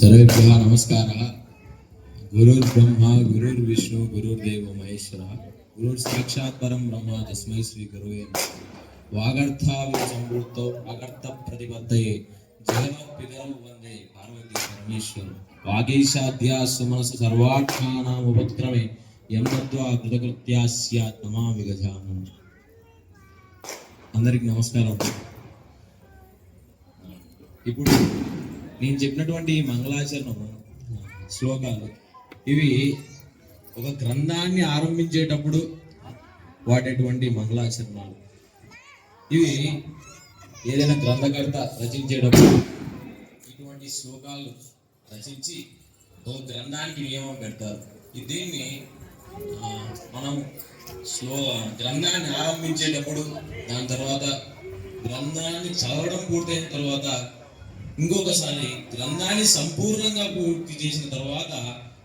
సర్వేభ్య నమస్కార. గురుర్ బ్రహ్మ గురుర్ విష్ణు గురుర్దేవ మహేశ్వర. గురుర్ సాక్షాత్ పరం బ్రహ్మ తస్మై శ్రీ గురువే వాగర్థావి సంవృత్తో అగర్థ ప్రతిబద్ధయే జగనో వందే పార్వతీ పరమేశ్వరు. వాగేశాధ్యా సుమనస ఉపక్రమే అందరికి నమస్కారం. ఇప్పుడు నేను చెప్పినటువంటి ఈ మంగళాచరణం శ్లోకాలు ఇవి ఒక గ్రంథాన్ని ఆరంభించేటప్పుడు వాడేటువంటి మంగళాచరణాలు. ఇవి ఏదైనా గ్రంథకర్త రచించేటప్పుడు ఇటువంటి శ్లోకాలు రచించి ఒక గ్రంథానికి నియమం పెడతారు. దీన్ని మనం స్లో గ్రంథాన్ని ఆరంభించేటప్పుడు దాని తర్వాత గ్రంథాన్ని చదవడం పూర్తయిన తర్వాత ఇంకొకసారి గ్రంథాన్ని సంపూర్ణంగా పూర్తి చేసిన తర్వాత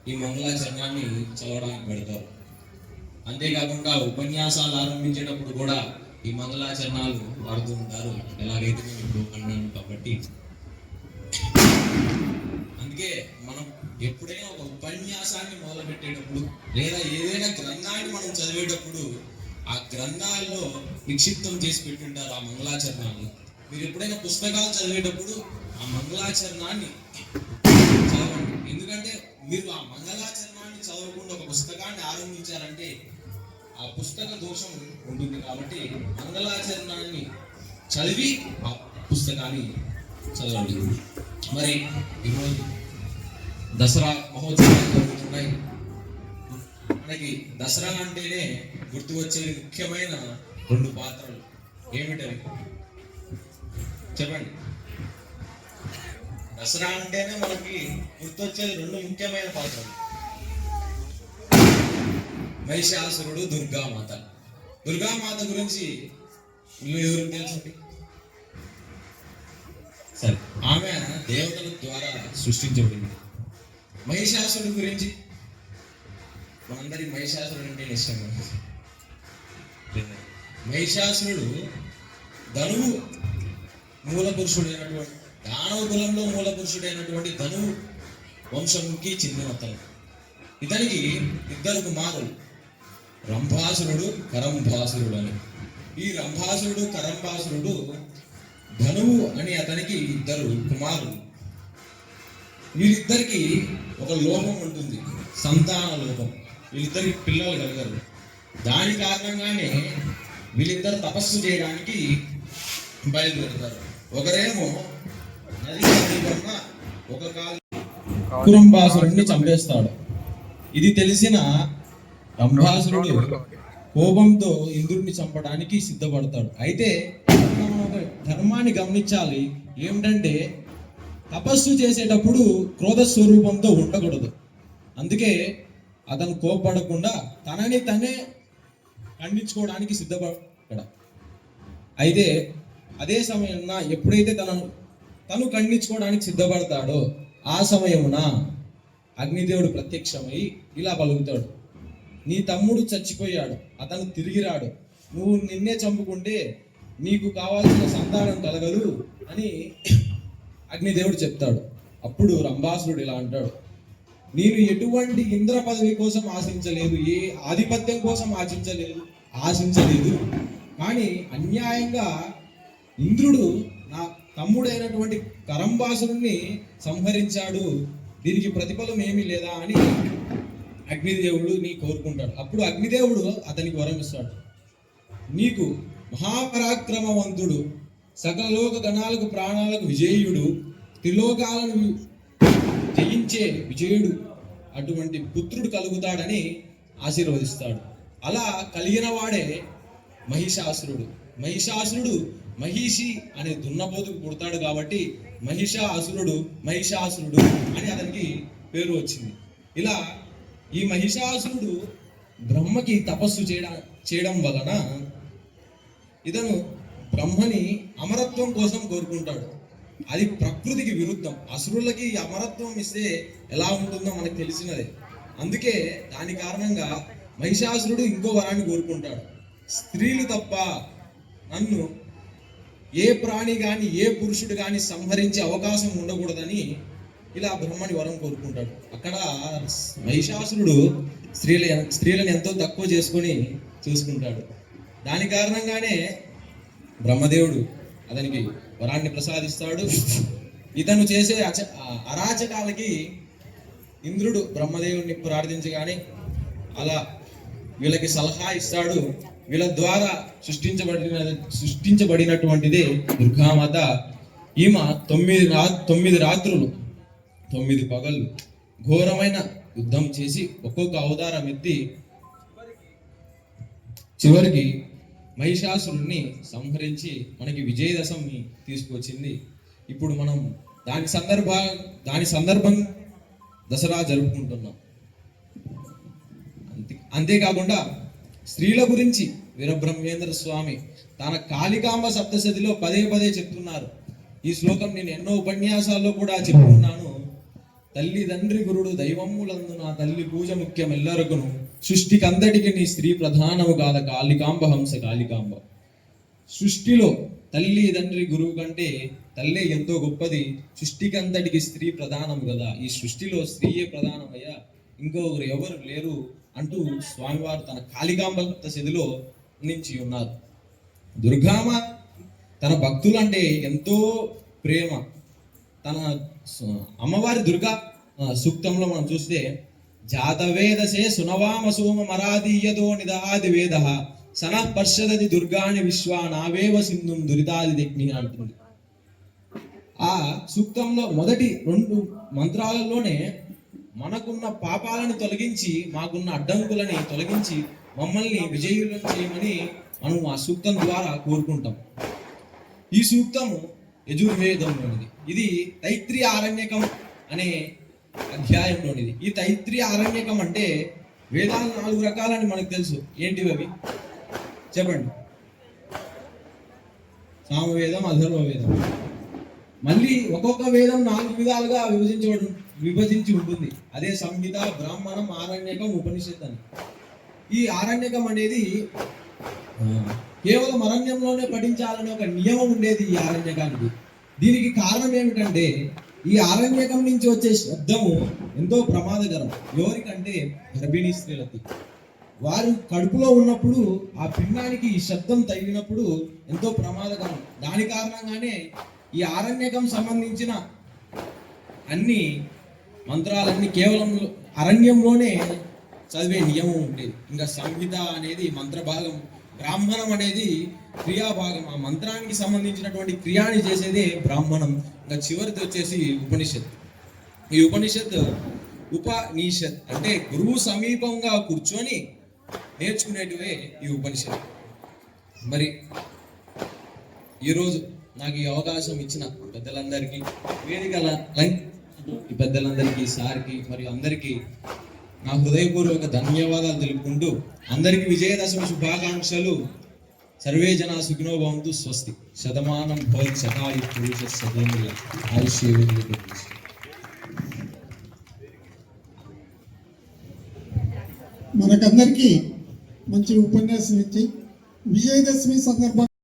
ఈ మంగళాచరణాన్ని చదవడానికి పెడతారు. అంతేకాకుండా ఉపన్యాసాలు ఆరంభించేటప్పుడు కూడా ఈ మంగళాచరణాలు వాడుతూ ఉంటారు. ఎలాగైతే నేను ఇప్పుడు అన్నాను కాబట్టి. అందుకే మనం ఎప్పుడైనా ఒక ఉపన్యాసాన్ని మొదలుపెట్టేటప్పుడు లేదా ఏదైనా గ్రంథాన్ని మనం చదివేటప్పుడు ఆ గ్రంథాల్లో నిక్షిప్తం చేసి పెట్టుంటారు ఆ మంగళాచరణాన్ని. మీరు ఎప్పుడైనా పుస్తకాలు చదివేటప్పుడు ఆ మంగళాచరణాన్ని చదవండి. ఎందుకంటే మీరు ఆ మంగళాచరణాన్ని చదవకుండా ఒక పుస్తకాన్ని ఆరంభించారంటే ఆ పుస్తక దోషం ఉంటుంది కాబట్టి మంగళాచరణాన్ని చదివి ఆ పుస్తకాన్ని చదవండి. మరి ఈరోజు దసరా మహోత్సవాలు జరుగుతున్నాయి. మనకి దసరా అంటేనే గుర్తు వచ్చే ముఖ్యమైన రెండు పాత్రలు. ఏమిటవి? చెప్పండి. దసరా అంటేనే మనకి గుర్తొచ్చేది రెండు ముఖ్యమైన పాత్రలు మహిషాసురుడు దుర్గామాత. దుర్గామాత గురించి ఎవరు తెలుసండి? సరే ఆమె దేవతల ద్వారా సృష్టించబడింది. మహిషాసురుడు గురించి మనందరి మహిషాసురుడు అంటే ఇష్టం. మహిషాసురుడు ధనువు మూల పురుషుడైనటువంటి దానవ కులంలో మూల పురుషుడైనటువంటి ధనువు వంశంకి చెందిన ఇతనికి ఇద్దరు కుమారులు. రంభాసురుడు కరంభాసురుడు అని ఈ రంభాసురుడు కరంభాసురుడు ధనువు అని అతనికి ఇద్దరు కుమారులు. వీళ్ళిద్దరికి ఒక లోపం ఉంటుంది సంతాన లోపం. వీళ్ళిద్దరికి పిల్లలు కలగరు. దాని కారణంగానే వీళ్ళిద్దరు తపస్సు చేయడానికి బయలుదేరుతారు. ఒకరేమో ఒక కాలు చంపేస్తాడు. ఇది తెలిసిన రంభాసురుడు కోపంతో ఇంద్రుడిని చంపడానికి సిద్ధపడతాడు. అయితే ఒక ధర్మాన్ని గమనించాలి. ఏమిటంటే తపస్సు చేసేటప్పుడు క్రోధ స్వరూపంతో ఉండకూడదు. అందుకే అతను కోపపడకుండా తనని తనే ఖండించుకోవడానికి సిద్ధపడ అయితే అదే సమయంలో ఎప్పుడైతే తనను తను ఖండించుకోవడానికి సిద్ధపడతాడో ఆ సమయమున అగ్నిదేవుడు ప్రత్యక్షమై ఇలా పలుకుతాడు. నీ తమ్ముడు చచ్చిపోయాడు అతను తిరిగి రాడు నువ్వు నిన్నే చంపుకుంటే నీకు కావాల్సిన సంతానం కలగదు అని అగ్నిదేవుడు చెప్తాడు. అప్పుడు రంభాసురుడు ఇలా అంటాడు. నేను ఎటువంటి ఇంద్ర పదవి కోసం ఆశించలేదు ఏ ఆధిపత్యం కోసం ఆశించలేదు ఆశించలేదు. కానీ అన్యాయంగా ఇంద్రుడు నా తమ్ముడైనటువంటి కరంబాసురుణ్ణి సంహరించాడు. దీనికి ప్రతిఫలం ఏమీ లేదా అని అగ్నిదేవుడు నీ కోరుకుంటాడు. అప్పుడు అగ్నిదేవుడు అతనికి వరం ఇస్తాడు నీకు మహాపరాక్రమవంతుడు సకల లోక గణాలకు ప్రాణాలకు విజేయుడు త్రిలోకాలను జయించే విజయుడు అటువంటి పుత్రుడు కలుగుతాడని ఆశీర్వదిస్తాడు. అలా కలిగిన వాడే మహిషాసురుడు. మహిషాసురుడు మహిషి అనే దున్నపోతుకు పుడతాడు కాబట్టి మహిషాసురుడు మహిషాసురుడు అని అతనికి పేరు వచ్చింది. ఇలా ఈ మహిషాసురుడు బ్రహ్మకి తపస్సు చేయడం చేయడం వలన ఇతను బ్రహ్మని అమరత్వం కోసం కోరుకుంటాడు. అది ప్రకృతికి విరుద్ధం. అసురులకి ఈ అమరత్వం ఇస్తే ఎలా ఉంటుందో మనకు తెలిసినదే. అందుకే దాని కారణంగా మహిషాసురుడు ఇంకో వరాన్ని కోరుకుంటాడు. స్త్రీలు తప్ప నన్ను ఏ ప్రాణి కానీ ఏ పురుషుడు కానీ సంహరించే అవకాశం ఉండకూడదని ఇలా బ్రహ్మని వరం కోరుకుంటాడు. అక్కడ మహిషాసురుడు స్త్రీల స్త్రీలను ఎంతో తక్కువ చేసుకొని చూసుకుంటాడు. దాని కారణంగానే బ్రహ్మదేవుడు అతనికి వరాన్ని ప్రసాదిస్తాడు. ఇతను చేసే అచ అరాచకాలకి ఇంద్రుడు బ్రహ్మదేవుడిని ప్రార్థించగానే అలా వీళ్ళకి సలహా ఇస్తాడు. వీళ్ళ ద్వారా సృష్టించబడిన సృష్టించబడినటువంటిదే దుర్గామాత. ఈమె తొమ్మిది రా తొమ్మిది రాత్రులు తొమ్మిది పగళ్ళు ఘోరమైన యుద్ధం చేసి ఒక్కొక్క అవతారం ఎత్తి చివరికి మహిషాసురుణ్ణి సంహరించి మనకి విజయదశమి తీసుకొచ్చింది. ఇప్పుడు మనం దాని సందర్భ దాని సందర్భం దసరా జరుపుకుంటున్నాం. అంతే అంతేకాకుండా స్త్రీల గురించి వీరబ్రహ్మేంద్ర స్వామి తన కాళికాంబ సప్తశతిలో పదే పదే చెప్తున్నారు. ఈ శ్లోకం నేను ఎన్నో ఉపన్యాసాల్లో కూడా చెప్పుకున్నాను. తల్లి తండ్రి గురుడు దైవములందు నా తల్లి పూజ ముఖ్యం ఎల్లరకును సృష్టికంతటికి నీ స్త్రీ ప్రధానము కాద కాళికాంబ హంస కాళికాంబ. సృష్టిలో తల్లి తండ్రి గురువు కంటే తల్లే ఎంతో గొప్పది సృష్టికంతటికి స్త్రీ ప్రధానం కదా ఈ సృష్టిలో స్త్రీయే ప్రధానమయ్యా ఇంకొకరు ఎవరు లేరు అంటూ స్వామివారు తన కాళికాంబ శదిలో నుంచి ఉన్నారు. దుర్గామ తన భక్తులంటే ఎంతో ప్రేమ. తన అమ్మవారి దుర్గా సూక్తంలో మనం చూస్తే జాతవేదసే సునవామ సోమ మరాదీయతో నిదాది వేద సన పర్షదది దుర్గాని విశ్వా నావేవ సింధుం దురితాది దిగ్ని అంటుంది. ఆ సూక్తంలో మొదటి రెండు మంత్రాలలోనే మనకున్న పాపాలను తొలగించి మాకున్న అడ్డంకులని తొలగించి మమ్మల్ని విజయులను చేయమని మనం ఆ సూక్తం ద్వారా కోరుకుంటాం. ఈ సూక్తము యజుర్వేదంలోనిది ఇది తైత్రి ఆరణ్యకం అనే అధ్యాయంలోనిది. ఈ తైత్రి ఆరణ్యకం అంటే వేదాలు నాలుగు రకాలని మనకు తెలుసు. ఏంటివి అవి? చెప్పండి. సామవేదం అధర్వ వేదం మళ్ళీ ఒక్కొక్క వేదం నాలుగు విధాలుగా విభజించబడి విభజించి ఉంటుంది. అదే సంహిత బ్రాహ్మణం ఆరణ్యకం ఉపనిషత్ అని ఈ ఆరణ్యకం అనేది కేవలం అరణ్యంలోనే పఠించాలనే ఒక నియమం ఉండేది ఈ ఆరణ్యకానికి. దీనికి కారణం ఏమిటంటే ఈ ఆరణ్యకం నుంచి వచ్చే శబ్దము ఎంతో ప్రమాదకరం. ఎవరికంటే గర్భిణీ స్త్రీలకి. వారు కడుపులో ఉన్నప్పుడు ఆ పిండానికి ఈ శబ్దం తగిలినప్పుడు ఎంతో ప్రమాదకరం. దాని కారణంగానే ఈ ఆరణ్యకం సంబంధించిన అన్ని మంత్రాలన్నీ కేవలం అరణ్యంలోనే చదివే నియమం ఉండేది ఇంకా సంహిత అనేది మంత్ర భాగం. బ్రాహ్మణం అనేది క్రియా భాగం. ఆ మంత్రానికి సంబంధించినటువంటి క్రియాని చేసేదే బ్రాహ్మణం. ఇంకా చివరిది వచ్చేసి ఉపనిషత్. ఈ ఉపనిషత్ ఉపనిషత్ అంటే గురువు సమీపంగా కూర్చొని నేర్చుకునేటివే ఈ ఉపనిషత్. మరి ఈరోజు నాకు ఈ అవకాశం ఇచ్చిన పెద్దలందరికీ వేదికల లైన్ ఈ పెద్దలందరికీ సార్కి మరియు అందరికీ నా హృదయపూర్వక ధన్యవాదాలు తెలుపుకుంటూ అందరికీ విజయదశమి శుభాకాంక్షలు. సర్వే జన సుఖినో భవంతు స్వస్తి. శతమానం భవతి శతాయు పురుష సదేంద్రియ ఆయుష్యేంద్రియ మనకందరికీ మంచి ఉపన్యాసం ఇచ్చి విజయదశమి సందర్భంగా